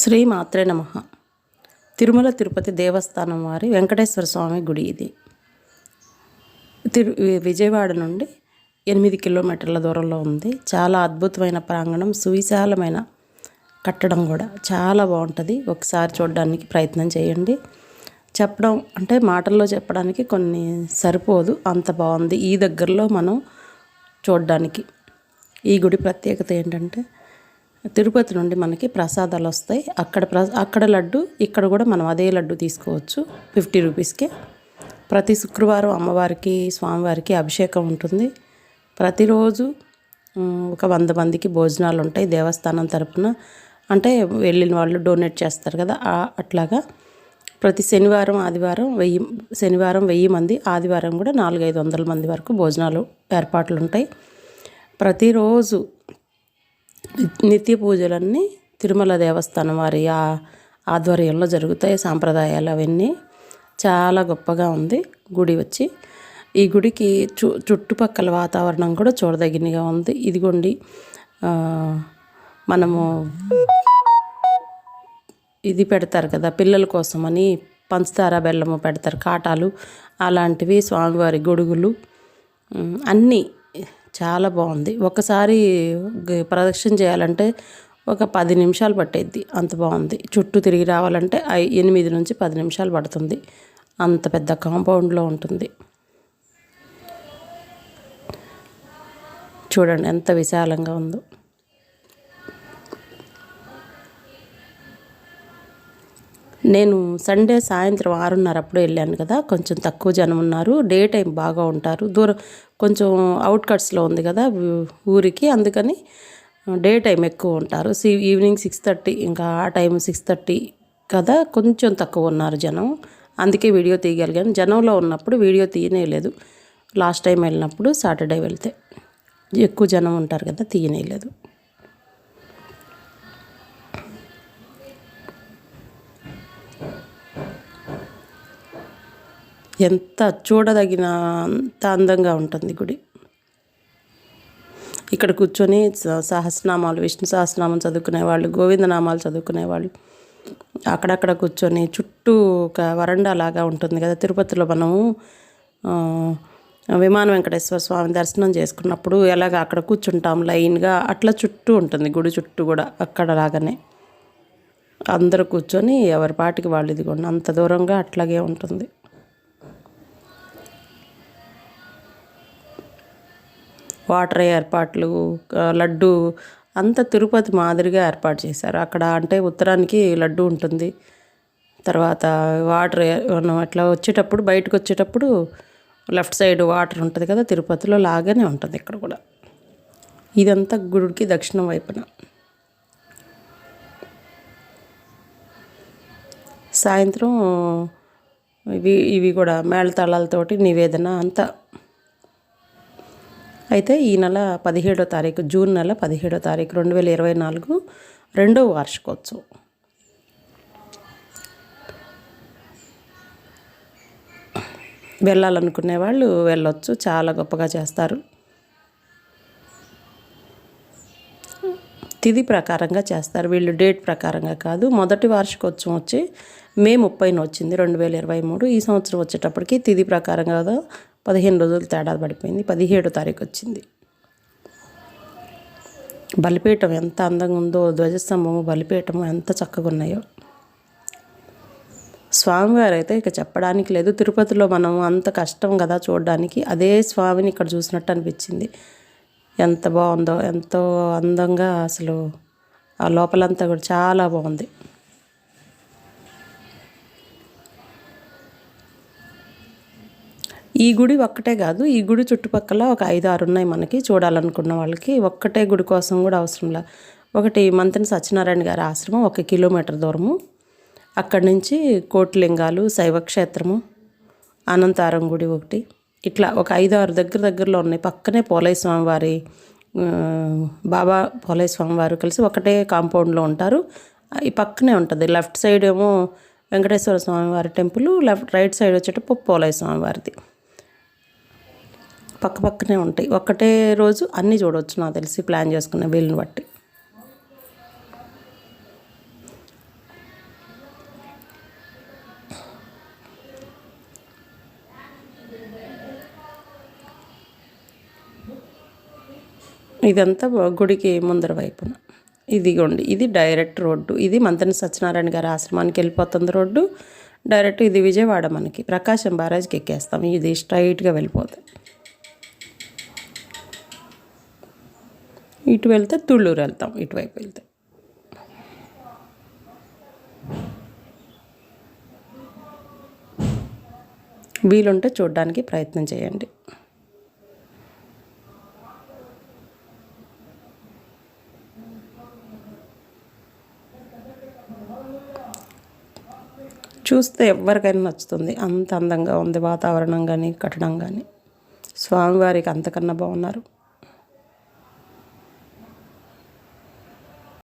శ్రీ మాత్రే నమ. తిరుమల తిరుపతి దేవస్థానం వారి వెంకటేశ్వర స్వామి గుడి ఇది. తిరు విజయవాడ నుండి ఎనిమిది కిలోమీటర్ల దూరంలో ఉంది. చాలా అద్భుతమైన ప్రాంగణం సువిశాలమైన కట్టడం కూడా చాలా బాగుంటుంది. ఒకసారి చూడడానికి ప్రయత్నం చేయండి. చెప్పడం అంటే మాటల్లో చెప్పడానికి కొన్ని సరిపోదు. అంత బాగుంది. ఈ దగ్గరలో మనం చూడడానికి ఈ గుడి ప్రత్యేకత ఏంటంటే తిరుపతి నుండి మనకి ప్రసాదాలు వస్తాయి. అక్కడ ప్ర అక్కడ లడ్డు ఇక్కడ కూడా మనం అదే లడ్డు తీసుకోవచ్చు ఫిఫ్టీ రూపీస్కి. ప్రతి శుక్రవారం అమ్మవారికి స్వామివారికి అభిషేకం ఉంటుంది. ప్రతిరోజు ఒక వంద మందికి భోజనాలు ఉంటాయి దేవస్థానం తరపున. అంటే వెళ్ళిన వాళ్ళు డొనేట్ చేస్తారు కదా అట్లాగా. ప్రతి శనివారం ఆదివారం వెయ్యి శనివారం వెయ్యి మంది ఆదివారం కూడా నాలుగైదు వందల మంది వరకు భోజనాలు ఏర్పాట్లు ఉంటాయి. ప్రతిరోజు నిత్య పూజలన్నీ తిరుమల దేవస్థానం వారి ఆ ఆధ్వర్యంలో జరుగుతాయి సాంప్రదాయాలు అవన్నీ. చాలా గొప్పగా ఉంది గుడి వచ్చి. ఈ గుడికి చు చుట్టుపక్కల వాతావరణం కూడా చూడదగినగా ఉంది. ఇదిగోండి మనము ఇది పెడతారు కదా పిల్లల కోసమని పంచదార బెల్లము పెడతారు కాటాలు అలాంటివి స్వామివారి గొడుగులు అన్నీ చాలా బాగుంది. ఒకసారి ప్రదక్షిణ చేయాలంటే ఒక పది నిమిషాలు పట్టేద్ది. అంత బాగుంది. చుట్టూ తిరిగి రావాలంటే ఐ ఎనిమిది నుంచి పది నిమిషాలు పడుతుంది. అంత పెద్ద కాంపౌండ్లో ఉంటుంది. చూడండి ఎంత విశాలంగా ఉందో. నేను సండే సాయంత్రం ఆరున్నర అప్పుడు వెళ్ళాను కదా కొంచెం తక్కువ జనం ఉన్నారు డే టైం బాగా ఉంటారు దూరం కొంచెం అవుట్కట్స్లో ఉంది కదా ఊరికి అందుకని డే టైం ఎక్కువ ఉంటారు. సి ఈవినింగ్ సిక్స్ థర్టీ ఇంకా ఆ టైం సిక్స్ థర్టీ కదా కొంచెం తక్కువ ఉన్నారు జనం. అందుకే వీడియో తీయగలిగాను. జనంలో ఉన్నప్పుడు వీడియో తీయనేలేదు లాస్ట్ టైం వెళ్ళినప్పుడు సాటర్డే వెళ్తే ఎక్కువ జనం ఉంటారు కదా తీయనేలేదు ఎంత చూడదగిన అంత అందంగా ఉంటుంది గుడి. ఇక్కడ కూర్చొని స- సహస్రనామాలు విష్ణు సహస్రనామం చదువుకునే వాళ్ళు గోవిందనామాలు చదువుకునే వాళ్ళు అక్కడక్కడ కూర్చొని చుట్టూ ఒక వరండా లాగా ఉంటుంది కదా. తిరుపతిలో మనము విమాన వెంకటేశ్వర స్వామి దర్శనం చేసుకున్నప్పుడు ఎలాగ అక్కడ కూర్చుంటాం లైన్గా అట్లా చుట్టూ ఉంటుంది గుడి చుట్టూ కూడా అక్కడ లాగానే. అందరూ కూర్చొని ఎవరి పాటికి వాళ్ళు ఇదిగోండి అంత దూరంగా అట్లాగే ఉంటుంది. వాటర్ ఏర్పాట్లు లడ్డు అంత తిరుపతి మాదిరిగా ఏర్పాటు చేశారు. అక్కడ అంటే ఉత్తరానికి లడ్డు ఉంటుంది. తర్వాత వాటర్ మనం అట్లా వచ్చేటప్పుడు బయటకు వచ్చేటప్పుడు లెఫ్ట్ సైడ్ వాటర్ ఉంటుంది కదా తిరుపతిలో లాగానే ఉంటుంది ఇక్కడ కూడా. ఇదంతా గుడికి దక్షిణం వైపున. సాయంత్రం ఇవి ఇవి కూడా మేళతాళాలతోటి నివేదన అంతా అయితే ఈ నెల పదిహేడో తారీఖు జూన్ నెల పదిహేడో తారీఖు రెండు వేల ఇరవై నాలుగు రెండవ వార్షికోత్సవం. వెళ్ళాలనుకునే వాళ్ళు వెళ్ళొచ్చు చాలా గొప్పగా చేస్తారు. తిథి ప్రకారంగా చేస్తారు వీళ్ళు డేట్ ప్రకారంగా కాదు. మొదటి వార్షికోత్సవం వచ్చి మే ముప్పైన వచ్చింది రెండు వేల ఇరవై మూడు. ఈ సంవత్సరం వచ్చేటప్పటికి తిథి ప్రకారంగా పదిహేను రోజులు తేడా పడిపోయింది. పదిహేడో తారీఖు వచ్చింది. బలిపీఠం ఎంత అందంగా ఉందో ధ్వజస్తంభము బలిపీఠము ఎంత చక్కగా ఉన్నాయో. స్వామివారు అయితే ఇక చెప్పడానికి లేదు. తిరుపతిలో మనం అంత కష్టం కదా చూడడానికి. అదే స్వామిని ఇక్కడ చూసినట్టు అనిపించింది. ఎంత బాగుందో ఎంతో అందంగా అసలు ఆ లోపలంతా కూడా చాలా బాగుంది. ఈ గుడి ఒక్కటే కాదు ఈ గుడి చుట్టుపక్కల ఒక ఐదు ఆరు ఉన్నాయి మనకి చూడాలనుకున్న వాళ్ళకి. ఒక్కటే గుడి కోసం కూడా అవసరంలా ఒకటి మంతన సత్యనారాయణ గారి ఆశ్రమం ఒక కిలోమీటర్ దూరము. అక్కడి నుంచి కోటిలింగాలు శైవక్షేత్రము అనంతారం గుడి ఒకటి. ఇట్లా ఒక ఐదు ఆరు దగ్గర దగ్గరలో ఉన్నాయి. పక్కనే పోలయ్య స్వామివారి బాబా పోలయ్య స్వామివారు కలిసి ఒకటే కాంపౌండ్లో ఉంటారు. ఈ పక్కనే ఉంటుంది. లెఫ్ట్ సైడ్ ఏమో వెంకటేశ్వర స్వామివారి టెంపుల్ లెఫ్ట్ రైట్ సైడ్ వచ్చేటప్పుడు పోలయ్య స్వామి వారిది పక్క పక్కనే ఉంటాయి. ఒక్కటే రోజు అన్నీ చూడవచ్చు నాకు తెలిసి ప్లాన్ చేసుకున్న వీలుని బట్టి. ఇదంతా గుడికి ముందర వైపున. ఇదిగోండి ఇది డైరెక్ట్ రోడ్డు. ఇది మంతని సత్యనారాయణ గారి ఆశ్రమానికి వెళ్ళిపోతుంది రోడ్డు. డైరెక్ట్ ఇది విజయవాడ మనకి. ప్రకాశం బ్యారేజ్కి ఎక్కేస్తాం. ఇది స్ట్రైట్గా వెళ్ళిపోతుంది ఇటు వెళ్తే తుళ్ళూరు వెళ్తాం ఇటువైపు వెళ్తే. వీలుంటే చూడడానికి ప్రయత్నం చేయండి. చూస్తే ఎవరికైనా నచ్చుతుంది. అంత అందంగా ఉంది వాతావరణం కానీ కట్టడం కానీ స్వామివారికి అంతకన్నా బాగున్నారు.